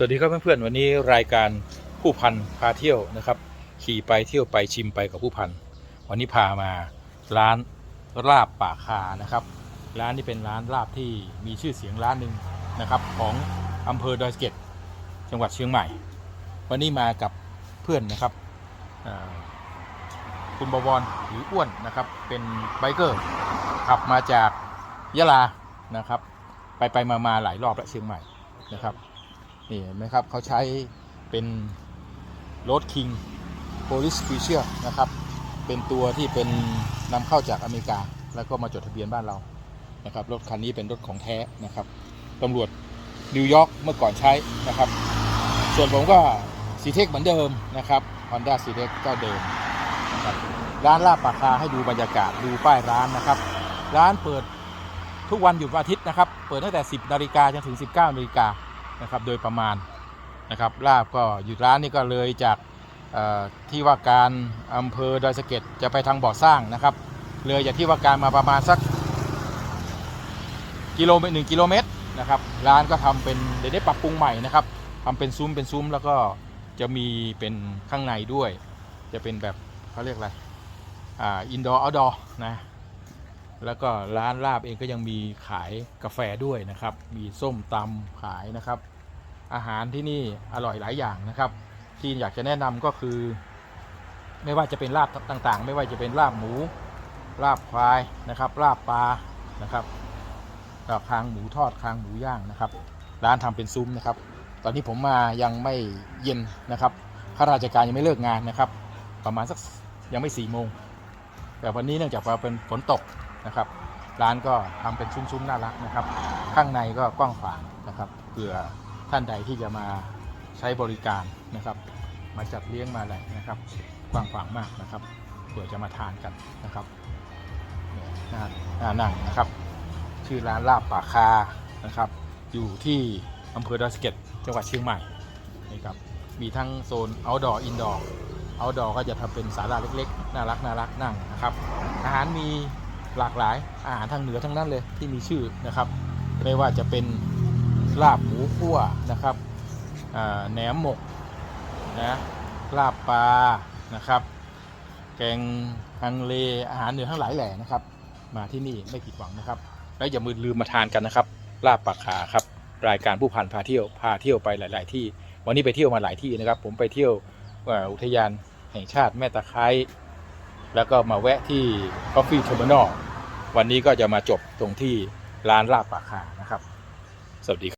สวัสดีครับเพื่อนๆวันนี้รายการผู้พันพาเที่ยวนะครับ ขี่ไปเที่ยวไปชิมไปกับผู้พัน วันนี้พามาร้านลาบป่าคานะครับ ร้านนี้เป็นร้านลาบที่มีชื่อเสียงร้านหนึ่งนะครับ ของอำเภอดอยสะเก็ดจังหวัดเชียงใหม่ วันนี้มากับเพื่อนนะครับคุณบวรหรืออ้วนนะครับ เป็นไบเกอร์ขับมาจากยะลานะครับ ไปไปมามาหลายรอบแล้วเชียงใหม่นะครับ นี่เห็นไหมครับเขาใช้เป็นรถ King Police Special นะครับ เป็นตัวที่เป็นนำเข้าจากอเมริกา แล้วก็มาจดทะเบียนบ้านเรานะครับรถคันนี้เป็นรถของแท้นะครับตำรวจนิวยอร์กเมื่อก่อนใช้นะครับ ส่วนผมก็ซีเทคเหมือนเดิมนะครับ Honda c t e c ก็เดิมนะครับร้านลาบปากคาให้ดูบรรยากาศดูป้ายร้านนะครับ ร้านเปิดทุกวันหยุดวันอาทิตย์นะครับ เปิดตั้งแต่ 10นาฬิกาจนถึง 19นาฬิกา นะครับโดยประมาณนะครับลาบก็อยู่ร้านนี้ก็เลยจากที่ว่าการอำเภอดอยสะเก็ดจะไปทางบ่อสร้างนะครับเลยจากที่ว่าการมาประมาณสักกิโลเมตรหนึ่งกิโลเมตรนะครับร้านก็ทำเป็นเดี๋ยวได้ปรับปรุงใหม่นะครับทำเป็นซุ้มเป็นซุ้มแล้วก็จะมีเป็นข้างในด้วย จะเป็นแบบเขาเรียกอะไรอ่าอินดอร์เอาดอร์นะ แล้วก็ร้านลาบเองก็ยังมีขายกาแฟด้วยนะครับ มีส้มตำขายนะครับ อาหารที่นี่อร่อยหลายอย่างนะครับ ที่อยากจะแนะนำก็คือ ไม่ว่าจะเป็นลาบต่างๆ ไม่ว่าจะเป็นลาบหมู ลาบควายนะครับ ลาบปลานะครับแล้วคางหมูทอดคางหมูย่างนะครับ ร้านทำเป็นซุ้มนะครับ ตอนนี้ผมมายังไม่เย็นนะครับข้าราชการยังไม่เลิกงานนะครับ ประมาณสักยังไม่สี่โมงแต่วันนี้เนื่องจากว่าเป็นฝนตก นะครับ ร้านก็ทำเป็นซุ้มๆน่ารักนะครับ ข้างในก็กว้างขวางนะครับเผื่อท่านใดที่จะมาใช้บริการนะครับ มาจัดเลี้ยงมาอะไรนะครับกว้างขวางมากนะครับเผื่อจะมาทานกันนะครับน่าน่านั่งนะครับ ชื่อร้านลาบป่าคานะครับ อยู่ที่อำเภอดอยสะเก็ดจังหวัดเชียงใหม่นี่ครับมีทั้งโซน outdoor indoor outdoor ก็จะทำเป็นศาลาเล็กๆ น่ารักน่ารักนั่งนะครับ อาหารมี หลากหลายอาหารทางเหนือทั้งนั้นเลยที่มีชื่อนะครับ ไม่ว่าจะเป็นลาบหมูคั่วนะครับแหนมหมกนะลาบปลานะครับ แกงฮังเลอาหารเหนือทั้งหลายแหล่นะครับ มาที่นี่ไม่ผิดหวังนะครับ แล้วอย่ามือลืมมาทานกันนะครับ ลาบปากขาครับรายการผู้พันพาเที่ยวพาเที่ยวไปหลาย ๆ ที่ วันนี้ไปเที่ยวมาหลายที่นะครับ ผมไปเที่ยวอุทยานแห่งชาติแม่ตะไคร้แล้วก็มาแวะที่ Coffee Terminal วันนี้ก็จะมาจบตรงที่ร้านลาบปากคานะครับ สวัสดีครับ